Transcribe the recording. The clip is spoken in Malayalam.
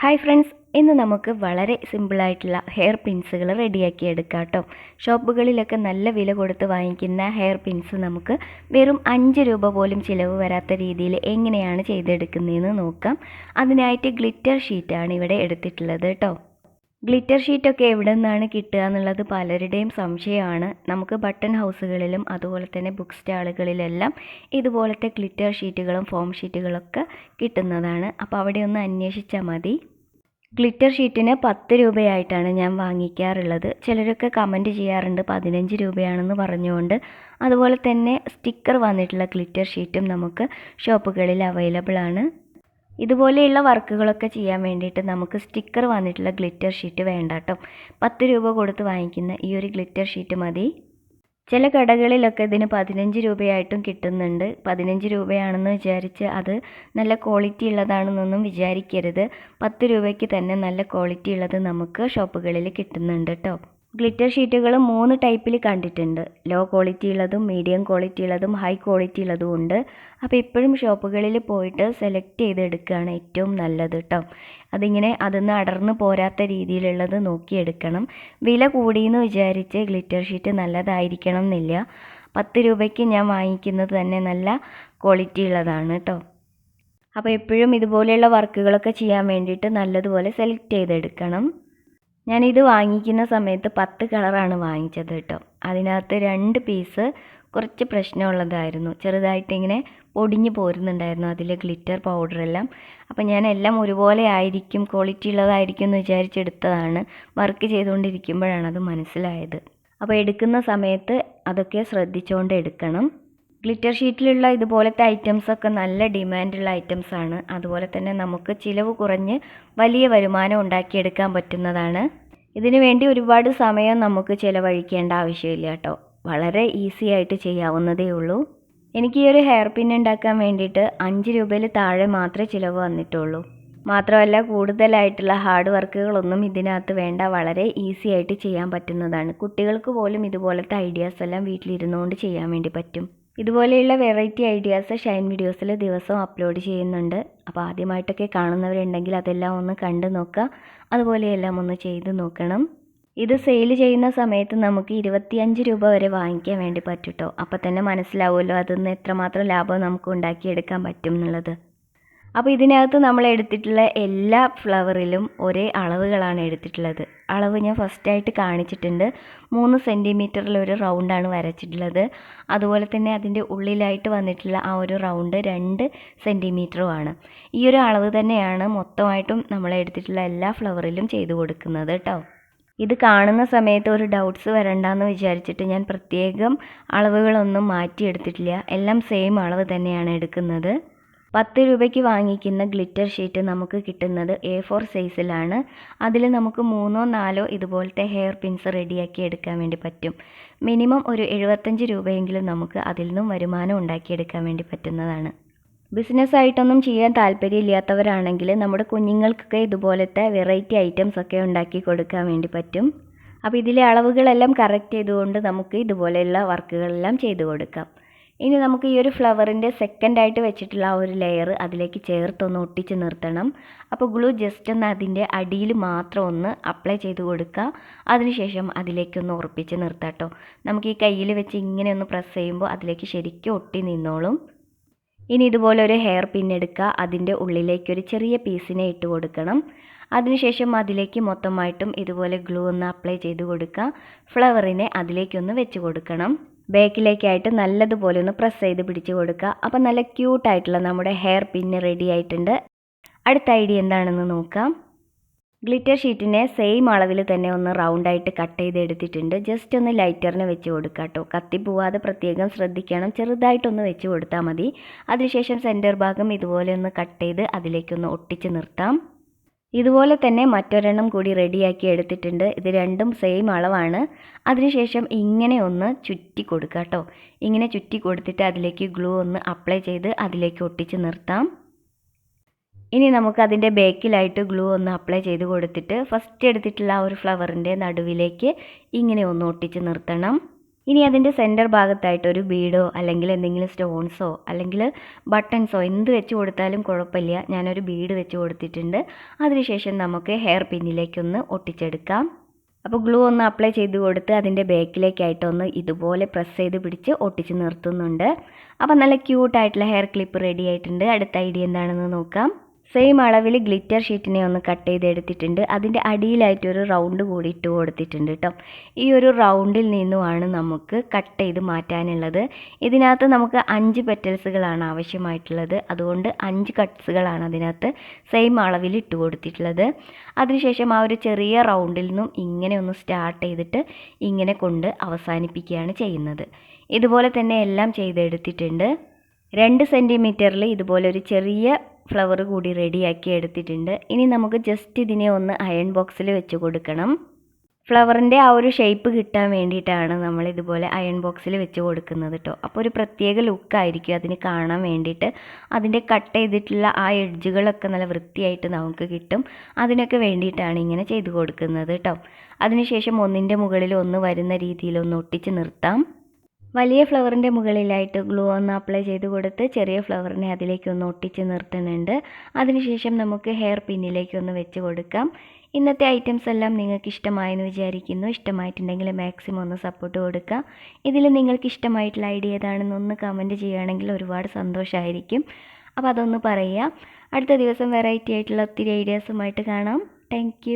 ഹായ് ഫ്രണ്ട്സ് ഇന്ന് നമുക്ക് വളരെ സിമ്പിളായിട്ടുള്ള ഹെയർ പിൻസുകൾ റെഡിയാക്കി എടുക്കാം കേട്ടോ ഷോപ്പുകളിലൊക്കെ നല്ല വില കൊടുത്ത് വാങ്ങിക്കുന്ന ഹെയർ പിൻസ് നമുക്ക് വെറും അഞ്ച് രൂപ പോലും ചിലവ് വരാത്ത രീതിയിൽ എങ്ങനെയാണ് ചെയ്തെടുക്കുന്നതെന്ന് നോക്കാം. അതിനായിട്ട് ഗ്ലിറ്റർ ഷീറ്റാണ് ഇവിടെ എടുത്തിട്ടുള്ളത് കേട്ടോ ഗ്ലിറ്റർ ഷീറ്റൊക്കെ എവിടെ നിന്നാണ് കിട്ടുക എന്നുള്ളത് പലരുടെയും സംശയമാണ്. നമുക്ക് ബട്ടൺ ഹൗസുകളിലും അതുപോലെ തന്നെ ബുക്ക് സ്റ്റാളുകളിലെല്ലാം ഇതുപോലത്തെ ഗ്ലിറ്റർ ഷീറ്റുകളും ഫോം ഷീറ്റുകളൊക്കെ കിട്ടുന്നതാണ്. അപ്പോൾ അവിടെ ഒന്ന് അന്വേഷിച്ചാൽ മതി. ഗ്ലിറ്റർ ഷീറ്റിന് പത്ത് രൂപയായിട്ടാണ് ഞാൻ വാങ്ങിക്കാറുള്ളത്. ചിലരൊക്കെ കമന്റ് ചെയ്യാറുണ്ട് പതിനഞ്ച് രൂപയാണെന്ന് പറഞ്ഞുകൊണ്ട്. അതുപോലെ തന്നെ സ്റ്റിക്കർ വന്നിട്ടുള്ള ഗ്ലിറ്റർ ഷീറ്റും നമുക്ക് ഷോപ്പുകളിൽ അവൈലബിൾ ആണ് ഇതുപോലെയുള്ള വർക്കുകളൊക്കെ ചെയ്യാൻ വേണ്ടിയിട്ട് നമുക്ക് സ്റ്റിക്കർ വന്നിട്ടുള്ള ഗ്ലിറ്റർ ഷീറ്റ് വേണ്ട കേട്ടോ. പത്ത് രൂപ കൊടുത്ത് വാങ്ങിക്കുന്ന ഈ ഒരു ഗ്ലിറ്റർ ഷീറ്റ് മതി. ചില കടകളിലൊക്കെ ഇതിന് പതിനഞ്ച് രൂപയായിട്ടും കിട്ടുന്നുണ്ട്. പതിനഞ്ച് രൂപയാണെന്ന് വിചാരിച്ച് അത് നല്ല ക്വാളിറ്റി ഉള്ളതാണെന്നൊന്നും വിചാരിക്കരുത്. പത്ത് രൂപയ്ക്ക് തന്നെ നല്ല ക്വാളിറ്റി ഉള്ളത് നമുക്ക് ഷോപ്പുകളിൽ കിട്ടുന്നുണ്ട് കേട്ടോ. ഗ്ലിറ്റർ ഷീറ്റുകൾ മൂന്ന് ടൈപ്പിൽ കണ്ടിട്ടുണ്ട്. ലോ ക്വാളിറ്റി ഉള്ളതും മീഡിയം ക്വാളിറ്റി ഉള്ളതും ഹൈ ക്വാളിറ്റി ഉള്ളതും ഉണ്ട്. അപ്പോൾ ഇപ്പോഴും ഷോപ്പുകളിൽ പോയിട്ട് സെലക്ട് ചെയ്തെടുക്കുകയാണ് ഏറ്റവും നല്ലത് കേട്ടോ അതിങ്ങനെ അതിന്ന് അടർന്നു പോരാത്ത രീതിയിലുള്ളത് നോക്കിയെടുക്കണം. വില കൂടിയെന്ന് വിചാരിച്ച് ഗ്ലിറ്റർ ഷീറ്റ് നല്ലതായിരിക്കണം എന്നില്ല പത്ത് രൂപയ്ക്ക് ഞാൻ വാങ്ങിക്കുന്നത് തന്നെ നല്ല ക്വാളിറ്റി ഉള്ളതാണ് കേട്ടോ അപ്പോൾ എപ്പോഴും ഇതുപോലെയുള്ള വർക്കുകളൊക്കെ ചെയ്യാൻ വേണ്ടിയിട്ട് നല്ലതുപോലെ സെലക്ട് ചെയ്തെടുക്കണം. ഞാനിത് വാങ്ങിക്കുന്ന സമയത്ത് പത്ത് കളറാണ് വാങ്ങിച്ചത് കേട്ടോ. അതിനകത്ത് രണ്ട് പീസ് കുറച്ച് പ്രശ്നമുള്ളതായിരുന്നു. ചെറുതായിട്ട് ഇങ്ങനെ പൊടിഞ്ഞു പോരുന്നുണ്ടായിരുന്നു അതിലെ ഗ്ലിറ്റർ പൗഡറെല്ലാം. അപ്പോൾ ഞാൻ എല്ലാം ഒരുപോലെ ആയിരിക്കും ക്വാളിറ്റി ഉള്ളതായിരിക്കും എന്ന് വിചാരിച്ചെടുത്തതാണ്. വർക്ക് ചെയ്തുകൊണ്ടിരിക്കുമ്പോഴാണ് അത് മനസ്സിലായത്. അപ്പോൾ എടുക്കുന്ന സമയത്ത് അതൊക്കെ ശ്രദ്ധിച്ചുകൊണ്ട് എടുക്കണം. ഗ്ലിറ്റർ ഷീറ്റിലുള്ള ഇതുപോലത്തെ ഐറ്റംസ് ഒക്കെ നല്ല ഡിമാൻഡുള്ള ഐറ്റംസ് ആണ്. അതുപോലെ തന്നെ നമുക്ക് ചിലവ് കുറഞ്ഞ് വലിയ വരുമാനം ഉണ്ടാക്കിയെടുക്കാൻ പറ്റുന്നതാണ്. ഇതിനു വേണ്ടി ഒരുപാട് സമയം നമുക്ക് ചിലവഴിക്കേണ്ട ആവശ്യമില്ല കേട്ടോ. വളരെ ഈസി ആയിട്ട് ചെയ്യാവുന്നതേ ഉള്ളൂ. എനിക്ക് ഈ ഒരു ഹെയർ പിൻ ഉണ്ടാക്കാൻ വേണ്ടിയിട്ട് അഞ്ച് രൂപയിൽ താഴെ മാത്രമേ ചിലവ് വന്നിട്ടുള്ളൂ. മാത്രമല്ല കൂടുതലായിട്ടുള്ള ഹാർഡ് വർക്കുകളൊന്നും ഇതിനകത്ത് വേണ്ട. വളരെ ഈസി ആയിട്ട് ചെയ്യാൻ പറ്റുന്നതാണ്. കുട്ടികൾക്ക് പോലും ഇതുപോലത്തെ ഐഡിയാസ് എല്ലാം വീട്ടിലിരുന്നുകൊണ്ട് ചെയ്യാൻ വേണ്ടി പറ്റും. ഇതുപോലെയുള്ള വെറൈറ്റി ഐഡിയാസ് ഷൈൻ വീഡിയോസിൽ ദിവസവും അപ്ലോഡ് ചെയ്യുന്നുണ്ട്. അപ്പോൾ ആദ്യമായിട്ടൊക്കെ കാണുന്നവരുണ്ടെങ്കിൽ അതെല്ലാം ഒന്ന് കണ്ടു നോക്കുക. അതുപോലെയെല്ലാം ഒന്ന് ചെയ്ത് നോക്കണം. ഇത് സെയിൽ ചെയ്യുന്ന സമയത്ത് നമുക്ക് ഇരുപത്തിയഞ്ച് രൂപ വരെ വാങ്ങിക്കാൻ വേണ്ടി പറ്റും കേട്ടോ അപ്പോൾ തന്നെ മനസ്സിലാവുമല്ലോ അതിൽ നിന്ന് എത്രമാത്രം ലാഭം നമുക്ക് ഉണ്ടാക്കിയെടുക്കാൻ പറ്റും എന്നുള്ളത്. അപ്പോൾ ഇതിനകത്ത് നമ്മൾ എടുത്തിട്ടുള്ള എല്ലാ ഫ്ലവറിലും ഒരേ അളവുകളാണ് എടുത്തിട്ടുള്ളത്. അളവ് ഞാൻ ഫസ്റ്റായിട്ട് കാണിച്ചിട്ടുണ്ട്. മൂന്ന് സെന്റിമീറ്ററിൽ ഒരു റൗണ്ടാണ് വരച്ചിട്ടുള്ളത്. അതുപോലെ തന്നെ അതിന്റെ ഉള്ളിലായിട്ട് വന്നിട്ടുള്ള ആ ഒരു റൗണ്ട് രണ്ട് സെന്റിമീറ്ററുമാണ് ഈ ഒരു അളവ് തന്നെയാണ് മൊത്തമായിട്ടും നമ്മൾ എടുത്തിട്ടുള്ള എല്ലാ ഫ്ലവറിലും ചെയ്തു കൊടുക്കുന്നത് കേട്ടോ ഇത് കാണുന്ന സമയത്ത് ഒരു ഡൗട്ട്സ് വരണ്ടെന്ന് വിചാരിച്ചിട്ട് ഞാൻ പ്രത്യേകം അളവുകളൊന്നും മാറ്റിയെടുത്തിട്ടില്ല. എല്ലാം സെയിം അളവ് തന്നെയാണ് എടുക്കുന്നത്. പത്ത് രൂപയ്ക്ക് വാങ്ങിക്കുന്ന ഗ്ലിറ്റർ ഷീറ്റ് നമുക്ക് കിട്ടുന്നത് എ ഫോർ സൈസിലാണ്. അതിൽ നമുക്ക് മൂന്നോ നാലോ ഇതുപോലത്തെ ഹെയർ പിൻസ് റെഡിയാക്കി എടുക്കാൻ വേണ്ടി പറ്റും. മിനിമം ഒരു എഴുപത്തഞ്ച് രൂപയെങ്കിലും നമുക്ക് അതിൽ നിന്നും വരുമാനം ഉണ്ടാക്കിയെടുക്കാൻ വേണ്ടി പറ്റുന്നതാണ്. ബിസിനസ് ആയിട്ടൊന്നും ചെയ്യാൻ താല്പര്യമില്ലാത്തവരാണെങ്കിൽ നമ്മുടെ കുഞ്ഞുങ്ങൾക്കൊക്കെ ഇതുപോലത്തെ വെറൈറ്റി ഐറ്റംസ് ഒക്കെ ഉണ്ടാക്കി കൊടുക്കാൻ വേണ്ടി പറ്റും. അപ്പോൾ ഇതിലെ അളവുകളെല്ലാം കറക്റ്റ് ചെയ്തുകൊണ്ട് നമുക്ക് ഇതുപോലെയുള്ള വർക്കുകളെല്ലാം ചെയ്തു കൊടുക്കാം. ഇനി നമുക്ക് ഈ ഒരു ഫ്ലവറിന്റെ സെക്കൻഡായിട്ട് വെച്ചിട്ടുള്ള ആ ഒരു ലെയർ അതിലേക്ക് ചേർത്തൊന്ന് ഒട്ടിച്ച് നിർത്തണം. അപ്പോൾ ഗ്ലൂ ജസ്റ്റ് ഒന്ന് അതിന്റെ അടിയിൽ മാത്രം ഒന്ന് അപ്ലൈ ചെയ്ത് കൊടുക്കുക. അതിനുശേഷം അതിലേക്കൊന്ന് ഉറപ്പിച്ച് നിർത്താട്ടോ നമുക്ക് ഈ കയ്യിൽ വെച്ച് ഇങ്ങനെ ഒന്ന് പ്രസ് ചെയ്യുമ്പോൾ അതിലേക്ക് ശരിക്കും ഒട്ടി നിന്നോളും. ഇനി ഇതുപോലെ ഒരു ഹെയർ പിൻ എടുക്കുക. അതിന്റെ ഉള്ളിലേക്ക് ഒരു ചെറിയ പീസിനെ ഇട്ട് കൊടുക്കണം. അതിനുശേഷം അതിലേക്ക് മൊത്തമായിട്ടും ഇതുപോലെ ഗ്ലൂ ഒന്ന് അപ്ലൈ ചെയ്ത് കൊടുക്കുക. ഫ്ലവറിനെ അതിലേക്കൊന്ന് വെച്ച് കൊടുക്കണം. ബാക്കിലേക്കായിട്ട് നല്ലതുപോലെ ഒന്ന് പ്രസ് ചെയ്ത് പിടിച്ച് കൊടുക്കുക. അപ്പം നല്ല ക്യൂട്ടായിട്ടുള്ള നമ്മുടെ ഹെയർ പിന്ന് റെഡി ആയിട്ടുണ്ട്. അടുത്ത ഐഡിയ എന്താണെന്ന് നോക്കാം. ഗ്ലിറ്റർ ഷീറ്റിനെ സെയിം അളവിൽ തന്നെ ഒന്ന് റൗണ്ടായിട്ട് കട്ട് ചെയ്ത് എടുത്തിട്ടുണ്ട്. ജസ്റ്റ് ഒന്ന് ലൈറ്ററിന് വെച്ച് കൊടുക്കുക കേട്ടോ കത്തി പോവാതെ പ്രത്യേകം ശ്രദ്ധിക്കണം. ചെറുതായിട്ടൊന്ന് വെച്ച് കൊടുത്താൽ മതി. അതിനുശേഷം സെന്റർ ഭാഗം ഇതുപോലെ ഒന്ന് കട്ട് ചെയ്ത് അതിലേക്കൊന്ന് ഒട്ടിച്ച് നിർത്താം. ഇതുപോലെ തന്നെ മറ്റൊരെണ്ണം കൂടി റെഡിയാക്കി എടുത്തിട്ടുണ്ട്. ഇത് രണ്ടും സെയിം അളവാണ്. അതിനുശേഷം ഇങ്ങനെ ഒന്ന് ചുറ്റി കൊടുക്കുക കേട്ടോ ഇങ്ങനെ ചുറ്റി കൊടുത്തിട്ട് അതിലേക്ക് ഗ്ലൂ ഒന്ന് അപ്ലൈ ചെയ്ത് അതിലേക്ക് ഒട്ടിച്ച് നിർത്താം. ഇനി നമുക്ക് അതിന്റെ ബേക്കിലായിട്ട് ഗ്ലൂ ഒന്ന് അപ്ലൈ ചെയ്ത് കൊടുത്തിട്ട് ഫസ്റ്റ് എടുത്തിട്ടുള്ള ആ ഒരു ഫ്ലവറിന്റെ നടുവിലേക്ക് ഇങ്ങനെ ഒന്ന് ഒട്ടിച്ച് നിർത്തണം. ഇനി അതിന്റെ സെന്റർ ഭാഗത്തായിട്ട് ഒരു ബീഡോ അല്ലെങ്കിൽ എന്തെങ്കിലും സ്റ്റോൺസോ അല്ലെങ്കിൽ ബട്ടൺസോ എന്ത് വെച്ച് കൊടുത്താലും കുഴപ്പമില്ല. ഞാനൊരു ബീഡ് വെച്ച് കൊടുത്തിട്ടുണ്ട്. അതിനുശേഷം നമുക്ക് ഹെയർ പിന്നിലേക്കൊന്ന് ഒട്ടിച്ചെടുക്കാം. അപ്പോൾ ഗ്ലൂ ഒന്ന് അപ്ലൈ ചെയ്ത് കൊടുത്ത് അതിന്റെ ബാക്കിലേക്കായിട്ടൊന്ന് ഇതുപോലെ പ്രസ് ചെയ്ത് പിടിച്ച് ഒട്ടിച്ച് നിർത്തുന്നുണ്ട്. അപ്പോൾ നല്ല ക്യൂട്ടായിട്ടുള്ള ഹെയർ ക്ലിപ്പ് റെഡി ആയിട്ടുണ്ട്. അടുത്ത ഐഡിയ എന്താണെന്ന് നോക്കാം. സെയിം അളവിൽ ഗ്ലിറ്റർ ഷീറ്റിനെ ഒന്ന് കട്ട് ചെയ്ത് എടുത്തിട്ടുണ്ട് അതിന്റെ അടിയിലായിട്ട് ഒരു റൗണ്ട് കൂടി ഇട്ട് കൊടുത്തിട്ടുണ്ട് കേട്ടോ ഈ ഒരു റൗണ്ടിൽ നിന്നുമാണ് നമുക്ക് കട്ട് ചെയ്ത് മാറ്റാനുള്ളത്. ഇതിനകത്ത് നമുക്ക് അഞ്ച് പെറ്റൽസുകളാണ് ആവശ്യമായിട്ടുള്ളത്. അതുകൊണ്ട് അഞ്ച് കട്ട്സുകളാണ് അതിനകത്ത് സെയിം അളവിൽ ഇട്ട് കൊടുത്തിട്ടുള്ളത്. അതിനുശേഷം ആ ഒരു ചെറിയ റൗണ്ടിൽ നിന്നും ഇങ്ങനെ ഒന്ന് സ്റ്റാർട്ട് ചെയ്തിട്ട് ഇങ്ങനെ കൊണ്ട് അവസാനിപ്പിക്കുകയാണ് ചെയ്യുന്നത്. ഇതുപോലെ തന്നെ എല്ലാം ചെയ്തെടുത്തിട്ടുണ്ട്. രണ്ട് സെന്റിമീറ്ററിൽ ഇതുപോലെ ഒരു ചെറിയ ഫ്ലവർ കൂടി റെഡിയാക്കി എടുത്തിട്ടുണ്ട്. ഇനി നമുക്ക് ജസ്റ്റ് ഇതിനെ ഒന്ന് അയൺ ബോക്സിൽ വെച്ച് കൊടുക്കണം. ഫ്ലവറിന്റെ ആ ഒരു ഷേപ്പ് കിട്ടാൻ വേണ്ടിയിട്ടാണ് നമ്മൾ ഇതുപോലെ അയൺ ബോക്സിൽ വെച്ച് കൊടുക്കുന്നത് കേട്ടോ അപ്പോൾ ഒരു പ്രത്യേക ലുക്കായിരിക്കും അതിന് കാണാൻ വേണ്ടിയിട്ട്. അതിന്റെ കട്ട് ചെയ്തിട്ടുള്ള ആ എഡ്ജുകളൊക്കെ നല്ല വൃത്തിയായിട്ട് നമുക്ക് കിട്ടും. അതിനൊക്കെ വേണ്ടിയിട്ടാണ് ഇങ്ങനെ ചെയ്ത് കൊടുക്കുന്നത് കേട്ടോ അതിനുശേഷം ഒന്നിന്റെ മുകളിൽ ഒന്ന് വരുന്ന രീതിയിൽ ഒന്ന് ഒട്ടിച്ച് നിർത്താം. വലിയ ഫ്ലവറിന്റെ മുകളിലായിട്ട് ഗ്ലൂ ഒന്ന് അപ്ലൈ ചെയ്ത് കൊടുത്ത് ചെറിയ ഫ്ലവറിനെ അതിലേക്ക് ഒന്ന് ഒട്ടിച്ച് നിർത്തുന്നുണ്ട്. അതിനുശേഷം നമുക്ക് ഹെയർ പിന്നിലേക്ക് ഒന്ന് വെച്ച് കൊടുക്കാം. ഇന്നത്തെ ഐറ്റംസ് എല്ലാം നിങ്ങൾക്ക് ഇഷ്ടമായെന്ന് വിചാരിക്കുന്നു. ഇഷ്ടമായിട്ടുണ്ടെങ്കിൽ മാക്സിമം ഒന്ന് സപ്പോർട്ട് കൊടുക്കുക. ഇതിൽ നിങ്ങൾക്ക് ഇഷ്ടമായിട്ടുള്ള ഐഡിയ ഏതാണെന്ന് ഒന്ന് കമന്റ് ചെയ്യുകയാണെങ്കിൽ ഒരുപാട് സന്തോഷമായിരിക്കും. അപ്പോൾ അതൊന്ന് പറയുക. അടുത്ത ദിവസം വെറൈറ്റി ആയിട്ടുള്ള ഒത്തിരി ഐഡിയാസുമായിട്ട് കാണാം. താങ്ക്